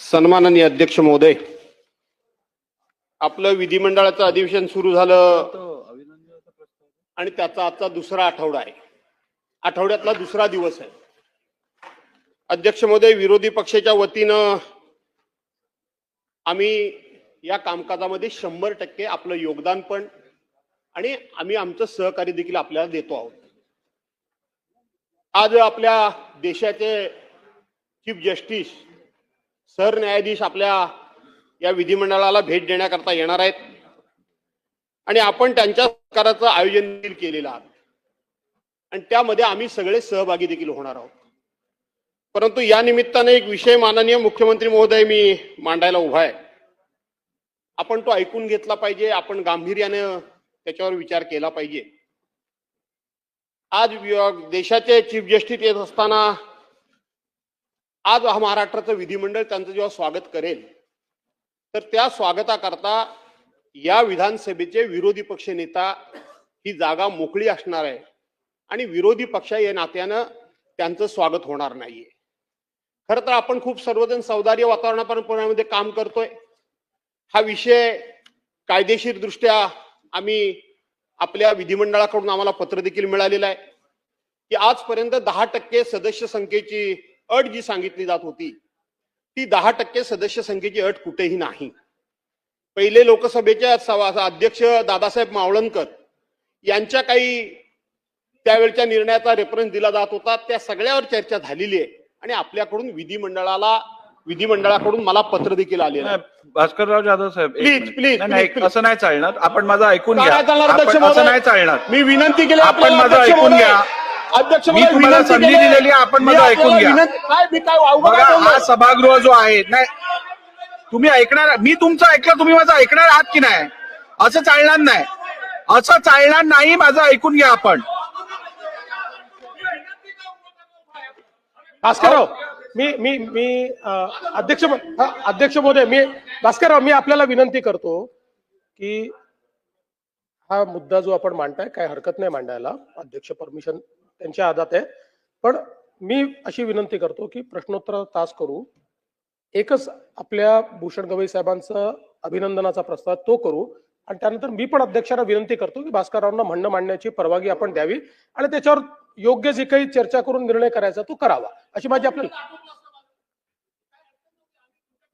सन्माननीय अध्यक्ष महोदय आपलं विधिमंडळाचं अधिवेशन सुरू झालं. आणि त्याचा आजचा दुसरा आठवडा आहे. आठवड्यातला दुसरा दिवस आहे. अध्यक्ष महोदय विरोधी पक्षाच्या वतीनं आम्ही या कामकाजामध्ये शंभर टक्के आपलं योगदान पण आणि आम्ही आमचं सहकार्य देखील आपल्याला देतो आहोत. आज आपल्या देशाचे चीफ जस्टिस सरन्यायाधीश आपल्या या विधिमंडळाला भेट देण्याकरता येणार आहेत. आणि आपण त्यांच्या सरकाराचं आयोजन देखील केलेलं आहे. आणि त्यामध्ये आम्ही सगळे सहभागी देखील होणार आहोत. परंतु या निमित्ताने एक विषय माननीय मुख्यमंत्री महोदय मी मांडायला उभा आहे. आपण तो ऐकून घेतला पाहिजे आपण गांभीर्याने त्याच्यावर विचार केला पाहिजे. आज देशाचे चीफ जस्टिस येत असताना आज हा महाराष्ट्राचं विधिमंडळ त्यांचं जेव्हा स्वागत करेल तर त्या स्वागताकरता या विधानसभेचे विरोधी पक्ष नेता ही जागा मोकळी असणार आहे आणि विरोधी पक्ष या नात्यानं त्यांचं स्वागत होणार नाहीये. खरं तर आपण खूप सर्वजण सौदार्य वातावरणामध्ये काम करतोय. हा विषय कायदेशीर दृष्ट्या आम्ही आपल्या विधिमंडळाकडून आम्हाला पत्र देखील मिळालेलं आहे की आजपर्यंत दहा टक्के सदस्य संख्येची अट जी सांगितली जात होती ती दहा टक्के सदस्य संख्येची अट कुठेही नाही पहिले लोकसभेचे सभा- अध्यक्ष दादासाहेब मावळणकर यांच्या काही त्यावेळच्या निर्णयाचा रेफरन्स दिला जात होता त्या सगळ्यावर चर्चा झालेली आहे आणि आपल्याकडून विधिमंडळाला विधिमंडळाकडून मला पत्र देखील नाही, भास्करराव जाधव साहेब please, please. असं नाही चालणार आपण माझं ऐकून घ्या असं? नाही चालणार मी विनंती केली आपण माझं ऐकून. घ्या. अध्यक्ष मी तुम्हाला संधी. दिलेली आहे, आपण माझं ऐकून घ्या. काय मी काय बघा हा? सभागृह जो आहे नाही तुम्ही ऐकणार मी तुमचं ऐकलं तुम्ही माझं ऐकणार आहात की नाही असं चालणार नाही असं चालणार नाही माझं ऐकून घ्या आपण भास्करराव मी मी मी अ, अध्यक्ष हा, अध्यक्ष महोदय मी भास्करराव मी आपल्याला विनंती करतो की हा मुद्दा जो आपण मांडताय काय हरकत नाही मांडायला अध्यक्ष परमिशन त्यांच्या हातात आहे. पण मी अशी विनंती करतो की प्रश्नोत्तर तास करू. एकच आपल्या भूषण गवई साहेबांचं अभिनंदनाचा प्रस्ताव तो करू. आणि त्यानंतर मी पण अध्यक्षांना विनंती करतो की भास्कररावांना म्हणणं मांडण्याची परवानगी आपण द्यावी. आणि त्याच्यावर योग्य जे काही चर्चा करून निर्णय करायचा तो करावा. अशी माझी आपल्याला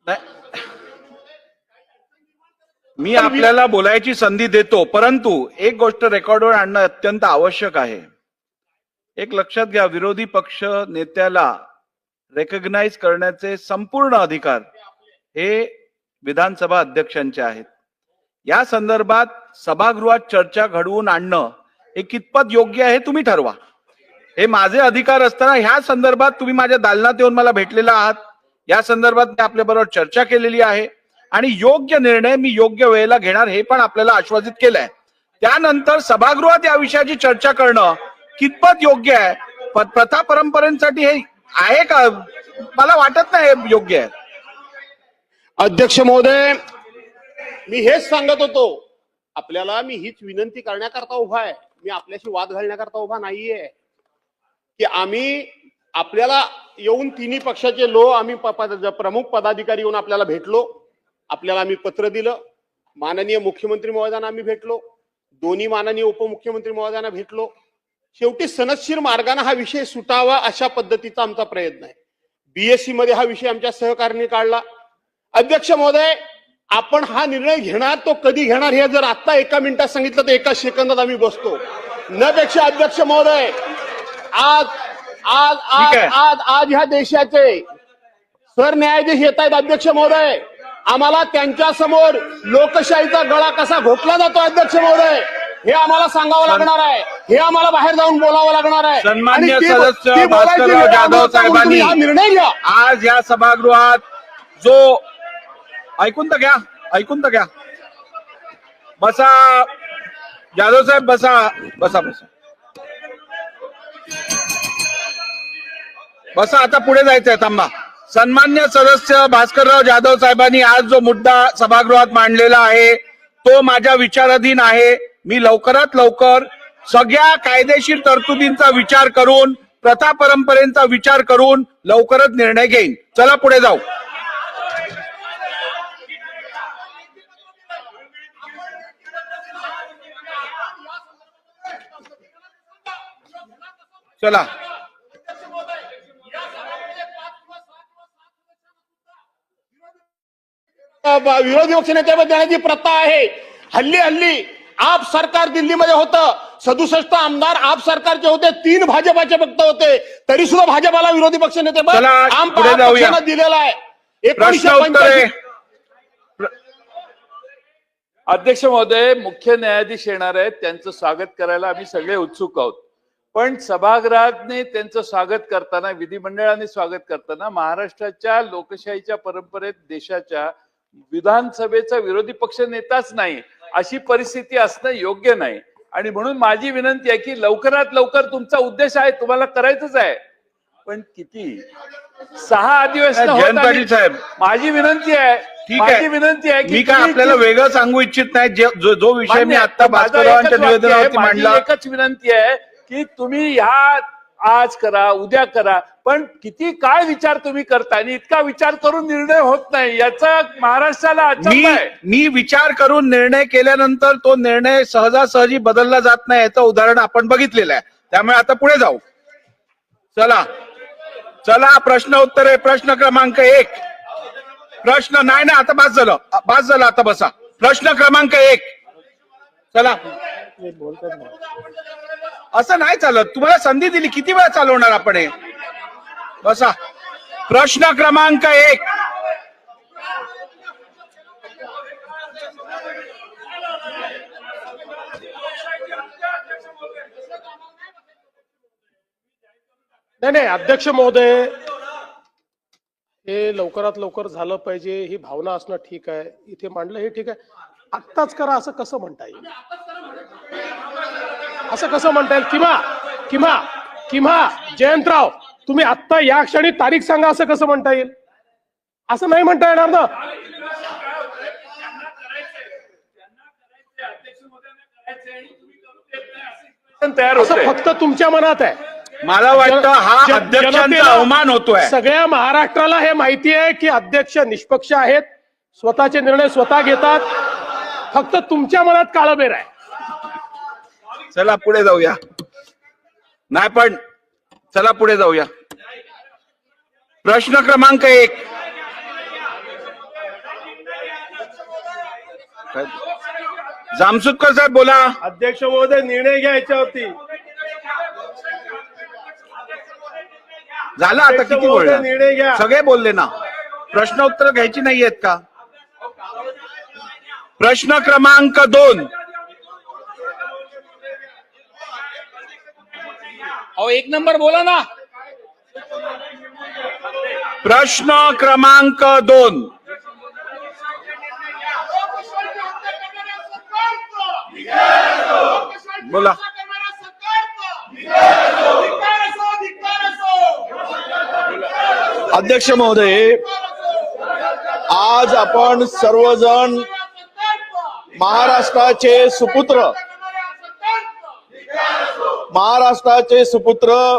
नाही. मी आपल्याला बोलायची संधी देतो. परंतु एक गोष्ट रेकॉर्डवर आणणं अत्यंत आवश्यक आहे. एक लक्षात घ्या विरोधी पक्ष नेत्याला रेकग्नाइज करण्याचे संपूर्ण अधिकार हे विधानसभा अध्यक्षांचे आहेत. या संदर्भात सभागृहात चर्चा घडवून आणणं हे कितपत योग्य आहे तुम्ही ठरवा. हे माझे अधिकार असताना ह्या संदर्भात तुम्ही माझ्या दालनात येऊन मला भेटलेला आहात. या संदर्भात मी आपल्या बरोबर चर्चा केलेली आहे आणि योग्य निर्णय मी योग्य वेळेला घेणार हे पण आपल्याला आश्वासित केलंय. त्यानंतर सभागृहात या विषयाची चर्चा करणं कितपत योग्य आहे? प्रथा परंपरेसाठी हे आहे का? मला वाटत नाही हे योग्य आहे. अध्यक्ष महोदय मी हेच सांगत होतो. आपल्याला मी हीच विनंती करण्याकरता उभा आहे. मी आपल्याशी वाद घालण्याकरता उभा नाहीये. की आम्ही आपल्याला येऊन तिन्ही पक्षाचे लो आम्ही प्रमुख पदाधिकारी येऊन आपल्याला भेटलो. आपल्याला आम्ही पत्र दिलं. माननीय मुख्यमंत्री महोदयांना आम्ही भेटलो. दोन्ही माननीय उपमुख्यमंत्री महोदयांना भेटलो. शेवटी सनदशीर मार्गाने हा विषय सुटावा अशा पद्धतीचा आमचा प्रयत्न आहे. बीएससी मध्ये हा विषय आमच्या सहकार्याने काढला. अध्यक्ष महोदय आपण हा निर्णय घेणार तो कधी घेणार हे जर आता एका मिनिटात सांगितलं तर एका सेकंदात आम्ही बसतो. न पेक्षा अध्यक्ष महोदय आज आज आज. आज आज ह्या देशाचे सरन्यायाधीश येत आहेत अध्यक्ष महोदय. आम्हाला त्यांच्यासमोर लोकशाहीचा गळा कसा घोटला जातो अध्यक्ष महोदय? हे आम्हाला सांगावं लागणार आहे. हे आम्हाला बाहेर जाऊन बोलावं लागणार आहे. सन्मान्य आणि ती- सदस्य ती बोलायची भास्करराव वेळ जाधव आम्हाला सांगून तुम्ही हा साहेबांनी निर्णय घ्या आज या सभागृहात जो ऐकून तर घ्या ऐकून तर घ्या. बसा. जाधव साहेब बसा. बसा बसा. बसा आता पुढे जायचंय थांबा. सन्मान्य सदस्य भास्करराव जाधव साहेबांनी आज जो मुद्दा सभागृहात मांडलेला आहे तो माझ्या विचाराधीन आहे. मी लवकरात लवकर सगळ्या कायदेशीर तरतुदींचा विचार करून प्रथा परंपरेचा विचार करून लवकरच निर्णय घेईन. चला पुढे जाऊ. चला. विरोधी पक्षनेत्याबद्दल जी प्रथा आहे. हल्ली हल्ली आप सरकार दिल्लीमध्ये होतं. सदुसष्ट आमदार आप सरकारचे होते. तीन भाजपाचे फक्त होते. तरी सुद्धा भाजपाला विरोधी जाऊया. पक्षानं दिलेला आहे. एकोणीसशे अध्यक्ष महोदय मुख्य न्यायाधीश येणार आहेत. त्यांचं स्वागत करायला आम्ही सगळे उत्सुक आहोत. पण सभागृहाने त्यांचं स्वागत करताना विधिमंडळाने स्वागत करताना महाराष्ट्राच्या लोकशाहीच्या परंपरेत देशाच्या विधानसभेचा विरोधी पक्ष नेताच नाही. अशी परिस्थिती असणं योग्य नाही. आणि म्हणून माझी विनंती आहे की लवकरात लवकर तुमचा उद्देश आहे तुम्हाला करायचंच आहे. पण किती? सहा अधिवेशन साहेब माझी विनंती आहे ठीक आहे. विनंती आहे की मी काय आपल्याला वेगळं सांगू इच्छित नाही. जे- विषय मी. आता निवेदनावरती मांडला. एकच विनंती आहे की तुम्ही ह्या आज करा उद्या करा पण किती काय विचार तुम्ही करता आणि इतका विचार करून निर्णय होत नाही याचा महाराष्ट्राला मी मी विचार करून निर्णय केल्यानंतर तो निर्णय सहजासहजी बदलला जात नाही याचं उदाहरण आपण बघितलेलं आहे. त्यामुळे आता पुढे जाऊ. चला. चला प्रश्न उत्तर आहे. प्रश्न क्रमांक एक. प्रश्न नाही ना आता बास झालं. बास झालं आता बसा. प्रश्न क्रमांक एक. चला. असं नाही चालत. तुम्हाला संधी दिली. किती वेळा चालवणार आपण हे? बसा. प्रश्न क्रमांक एक. नाही नाही अध्यक्ष महोदय हे लवकरात लवकर झालं पाहिजे. ही भावना असणं ठीक आहे. इथे मांडलं हे ठीक आहे. आत्ताच करा असं कसं म्हणता येईल? असं कसं म्हणता येईल? किंवा किंवा किंवा जयंतराव तुम्ही आत्ता या क्षणी तारीख सांगा असं कसं म्हणता येईल? असं नाही म्हणता येणार ना? तयार असं फक्त तुमच्या मनात आहे. मला वाटतं हा अध्यक्षांचा अवमान होतोय. सगळ्या महाराष्ट्राला हे माहिती आहे की अध्यक्ष निष्पक्ष आहेत. स्वतःचे निर्णय स्वतः घेतात. फक्त तुमच्या मनात काळबेर आहे. चला पुढे जाऊया. नाही पण चला पुढे जाऊया. प्रश्न क्रमांक एक? जामसुदकर साहेब बोला. अध्यक्ष महोदय निर्णय घ्या याच्यावरती झालं आता किती महोदय, निर्णय घ्या. सगळे बोलले ना. प्रश्न उत्तर घ्यायची नाहीयेत का? प्रश्न क्रमांक दोन. एक नंबर बोला ना. प्रश्न क्रमांक दोन. बोला. अध्यक्ष महोदय आज आपण सर्वजण महाराष्ट्राचे सुपुत्र महाराष्ट्राचे सुपुत्र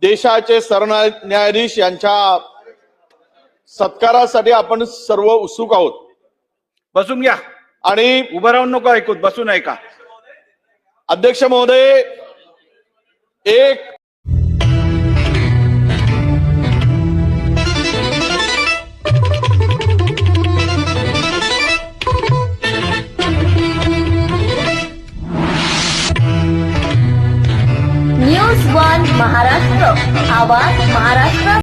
देशाचे सरन्यायाधीश यांच्या सत्कारासाठी आपण सर्व उत्सुक आहोत. बसून घ्या. आणि उभं राहून नको ऐकूत बसून ऐका. अध्यक्ष महोदय एक आवाज महाराष्ट्र